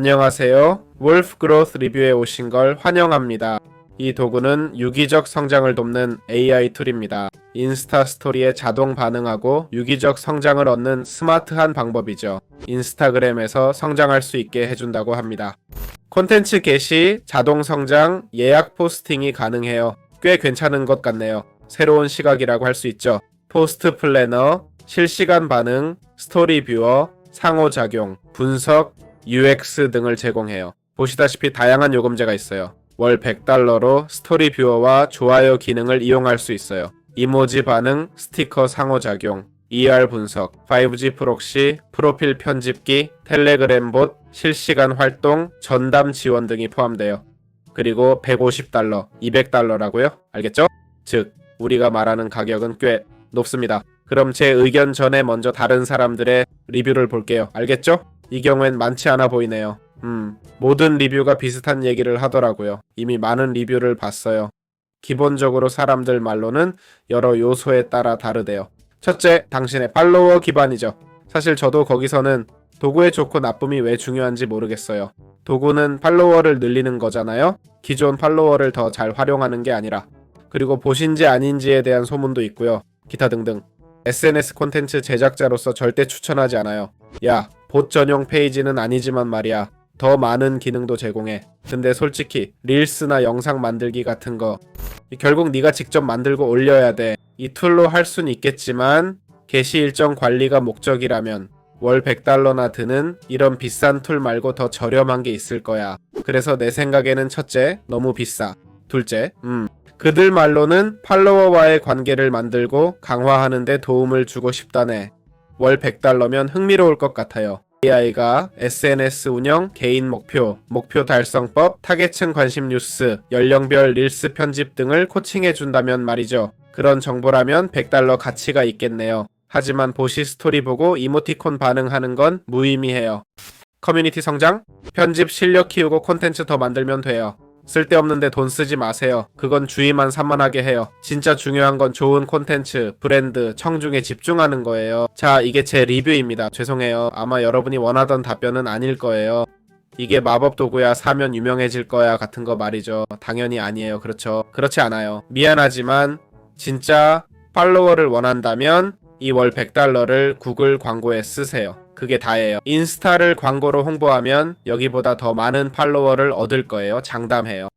안녕하세요. wolf growth 리뷰에 오신 걸 환영합니다. 이 도구는 유기적 성장을 돕는 AI 툴입니다. 인스타 스토리에 자동 반응하고 유기적 성장을 얻는 스마트한 방법이죠. 인스타그램에서 성장할 수 있게 해준다고 합니다. 콘텐츠 게시, 자동 성장, 예약 포스팅이 가능해요. 꽤 괜찮은 것 같네요. 새로운 시각이라고 할 수 있죠. 포스트 플래너, 실시간 반응, 스토리 뷰어, 상호작용, 분석, UX 등을 제공해요. 보시다시피 다양한 요금제가 있어요. 월 100달러로 스토리 뷰어와 좋아요 기능을 이용할 수 있어요. 이모지 반응, 스티커 상호작용, ER 분석, 5G 프록시, 프로필 편집기, 텔레그램 봇, 실시간 활동, 전담 지원 등이 포함돼요. 그리고 150달러, 200달러라고요? 알겠죠? 즉, 우리가 말하는 가격은 꽤 높습니다. 그럼 제 의견 전에 먼저 다른 사람들의 리뷰를 볼게요. 알겠죠? 이 경우엔 많지 않아 보이네요. 음, 모든 리뷰가 비슷한 얘기를 하더라고요. 이미 많은 리뷰를 봤어요. 기본적으로 사람들 말로는 여러 요소에 따라 다르대요. 첫째, 당신의 팔로워 기반이죠. 사실 저도 거기서는 도구의 좋고 나쁨이 왜 중요한지 모르겠어요. 도구는 팔로워를 늘리는 거잖아요. 기존 팔로워를 더 잘 활용하는 게 아니라. 그리고 보신지 아닌지에 대한 소문도 있고요. 기타 등등. SNS 콘텐츠 제작자로서 절대 추천하지 않아요. 야, 봇 전용 페이지는 아니지만 말이야. 더 많은 기능도 제공해. 근데 솔직히 릴스나 영상 만들기 같은 거 결국 네가 직접 만들고 올려야 돼. 이 툴로 할 순 있겠지만 게시 일정 관리가 목적이라면 월 100달러나 드는 이런 비싼 툴 말고 더 저렴한 게 있을 거야. 그래서 내 생각에는 첫째, 너무 비싸. 둘째, 음, 그들 말로는 팔로워와의 관계를 만들고 강화하는데 도움을 주고 싶다네. 월 100달러면 흥미로울 것 같아요. AI가 SNS 운영, 개인 목표, 목표 달성법, 타겟층 관심 뉴스, 연령별 릴스 편집 등을 코칭해 준다면 말이죠. 그런 정보라면 100달러 가치가 있겠네요. 하지만 보시 스토리 보고 이모티콘 반응하는 건 무의미해요. 커뮤니티 성장? 편집 실력 키우고 콘텐츠 더 만들면 돼요. 쓸데없는데 돈 쓰지 마세요. 그건 주의만 산만하게 해요. 진짜 중요한 건 좋은 콘텐츠, 브랜드, 청중에 집중하는 거예요. 자, 이게 제 리뷰입니다. 죄송해요. 아마 여러분이 원하던 답변은 아닐 거예요. 이게 마법 도구야 사면 유명해질 거야 같은 거 말이죠. 당연히 아니에요. 그렇죠. 그렇지 않아요. 미안하지만 진짜 팔로워를 원한다면 이 월 100달러를 구글 광고에 쓰세요. 그게 다예요. 인스타를 광고로 홍보하면 여기보다 더 많은 팔로워를 얻을 거예요. 장담해요.